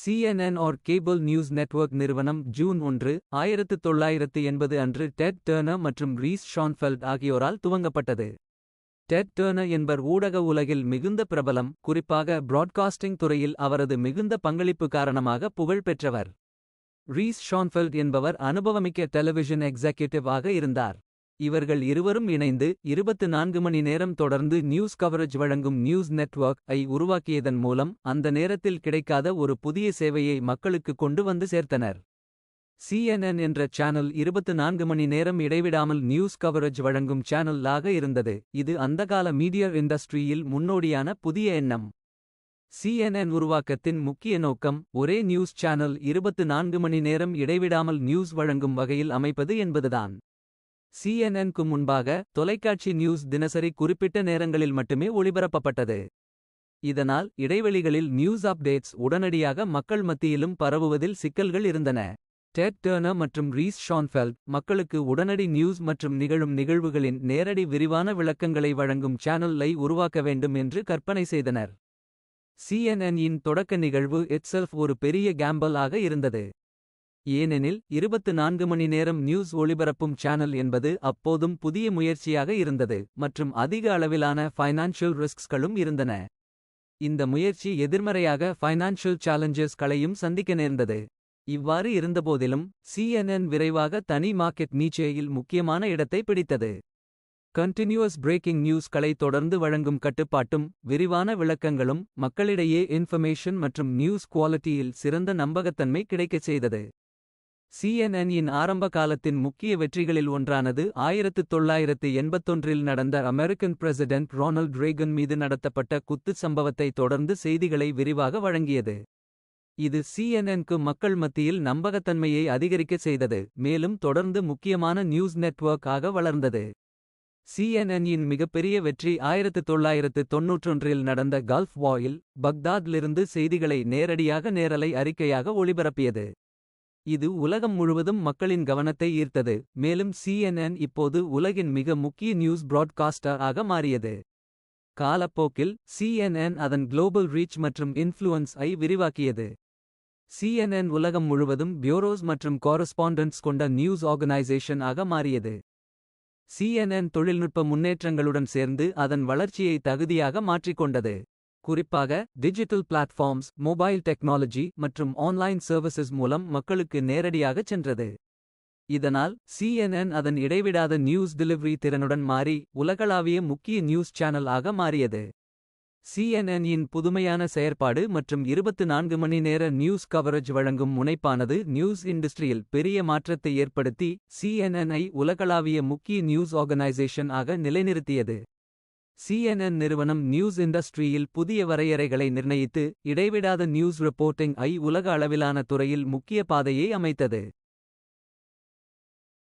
CNN or cable news network நிறுவனம் June ஒன்று ஆயிரத்து தொள்ளாயிரத்து எண்பது அன்று டெட் டேர்னர் மற்றும் ரீஸ் ஷான்ஃபெல்ட் ஆகியோரால் துவங்கப்பட்டது. டெட் டேர்னர் என்பர் ஊடக உலகில் மிகுந்த பிரபலம் குறிப்பாக பிராட்காஸ்டிங் துறையில் அவரது மிகுந்த பங்களிப்பு காரணமாக புகழ் பெற்றவர். ரீஸ் ஷான்ஃபெல்ட் என்பவர் அனுபவமிக்க டெலிவிஷன் எக்ஸெக்யூட்டிவ் ஆக இருந்தார். இவர்கள் இருவரும் இணைந்து இருபத்து நான்கு மணி நேரம் தொடர்ந்து நியூஸ் கவரேஜ் வழங்கும் நியூஸ் நெட்வொர்க் ஐ உருவாக்கியதன் மூலம் அந்த நேரத்தில் கிடைக்காத ஒரு புதிய சேவையை மக்களுக்கு கொண்டு வந்து சேர்த்தனர். சிஎன்என் என்ற சேனல் இருபத்து நான்கு மணி நேரம் இடைவிடாமல் நியூஸ் கவரேஜ் வழங்கும் சேனல்லாக இருந்தது இது அந்தகால மீடியா இண்டஸ்ட்ரியில் முன்னோடியான புதிய எண்ணம். சிஎன்என் உருவாக்கத்தின் முக்கிய நோக்கம் ஒரே நியூஸ் சேனல் இருபத்து நான்கு மணி நேரம் இடைவிடாமல் நியூஸ் வழங்கும் வகையில் அமைப்பது என்பதுதான். சிஎன்என்க்கு முன்பாக தொலைக்காட்சி நியூஸ் தினசரி குறிப்பிட்ட நேரங்களில் மட்டுமே ஒளிபரப்பப்பட்டது. இதனால் இடைவெளிகளில் நியூஸ் அப்டேட்ஸ் உடனடியாக மக்கள் மத்தியிலும் பரவுவதில் சிக்கல்கள் இருந்தன. டெட் டேர்னர் மற்றும் ரீஸ் ஷான்ஃபெல்ட் மக்களுக்கு உடனடி நியூஸ் மற்றும் நிகழும் நிகழ்வுகளின் நேரடி விரிவான விளக்கங்களை வழங்கும் சேனலை உருவாக்க வேண்டும் என்று கற்பனை செய்தனர். சிஎன்என்-இன் தொடக்க நிகழ்வு இட்செல்ஃப் ஒரு பெரிய கேம்பல் ஆக இருந்தது. ஏனெனில் இருபத்து நான்கு மணி நேரம் நியூஸ் ஒளிபரப்பும் சேனல் என்பது அப்போதும் புதிய முயற்சியாக இருந்தது மற்றும் அதிக அளவிலான ஃபைனான்ஷியல் ரிஸ்க்ஸ்களும் இருந்தன. இந்த முயற்சி எதிர்மறையாக ஃபைனான்ஷியல் சேலஞ்சஸ் களையும் சந்திக்க நேர்ந்தது. இவ்வாறு இருந்தபோதிலும் சிஎன்என் விரைவாக தனி மார்க்கெட் நீச்சேயில் முக்கியமான இடத்தை பிடித்தது. கண்டினியூஸ் பிரேக்கிங் நியூஸ்களை தொடர்ந்து வழங்கும் கட்டுப்பாட்டும் விரிவான விளக்கங்களும் மக்களிடையே இன்ஃபர்மேஷன் மற்றும் நியூஸ் குவாலிட்டியில் சிறந்த நம்பகத்தன்மை கிடைக்கச் செய்தது. சிஎன்என்இன் ஆரம்ப காலத்தின் முக்கிய வெற்றிகளில் ஒன்றானது ஆயிரத்து தொள்ளாயிரத்து எண்பத்தொன்றில் நடந்த அமெரிக்கன் பிரசிடென்ட் ரொனால்ட் ரேகன் மீது நடத்தப்பட்ட குத்துச் சம்பவத்தை தொடர்ந்து செய்திகளை விரிவாக வழங்கியது. இது சிஎன்என்க்கு மக்கள் மத்தியில் நம்பகத்தன்மையை அதிகரிக்கச் செய்தது மேலும் தொடர்ந்து முக்கியமான நியூஸ் நெட்வொர்க் ஆக வளர்ந்தது. சிஎன்என்இன் மிகப்பெரிய வெற்றி ஆயிரத்து தொள்ளாயிரத்து தொன்னூற்றொன்றில் நடந்த கல்ஃப் வாயில் பக்தாத்லிருந்து செய்திகளை நேரடியாக நேரலை அறிக்கையாக ஒளிபரப்பியது. இது உலகம் முழுவதும் மக்களின் கவனத்தை ஈர்த்தது மேலும் சிஎன்என் இப்போது உலகின் மிக முக்கிய நியூஸ் பிராட்காஸ்டர் ஆக மாறியது. காலப்போக்கில் சிஎன்என் அதன் குளோபல் ரீச் மற்றும் இன்ஃப்ளூயன்ஸ் ஐ விரிவாக்கியது. சிஎன்என் உலகம் முழுவதும் பியூரோஸ் மற்றும் காரஸ்பாண்டன்ஸ் கொண்ட நியூஸ் ஆர்கனைசேஷன் ஆக மாறியது. சிஎன்என் தொழில்நுட்ப முன்னேற்றங்களுடன் சேர்ந்து அதன் வளர்ச்சியை தகுதியாக மாற்றிக்கொண்டது. குறிப்பாக டிஜிட்டல் பிளாட்ஃபார்ம்ஸ் மொபைல் டெக்னாலஜி மற்றும் ஆன்லைன் சர்வீசஸ் மூலம் மக்களுக்கு நேரடியாகச் சென்றது. இதனால் சிஎன்என் அதன் இடைவிடாத நியூஸ் டெலிவரி திறனுடன் மாறி உலகளாவிய முக்கிய நியூஸ் சேனல் ஆக மாறியது. சிஎன்என்-இன் புதுமையான செயற்பாடு மற்றும் இருபத்து நான்கு மணி நேர நியூஸ் கவரேஜ் வழங்கும் முனைப்பானது நியூஸ் இண்டஸ்ட்ரியில் பெரிய மாற்றத்தை ஏற்படுத்தி சிஎன்என்-ஐ உலகளாவிய முக்கிய நியூஸ் ஆர்கனைசேஷன் ஆக நிலைநிறுத்தியது. சிஎன்என் நிறுவனம் நியூஸ் இண்டஸ்ட்ரியில் புதிய வரையறைகளை நிர்ணயித்து இடைவிடாத நியூஸ் ரிப்போர்ட்டிங் ஐ உலக அளவிலான துறையில் முக்கிய பாதையை அமைத்தது.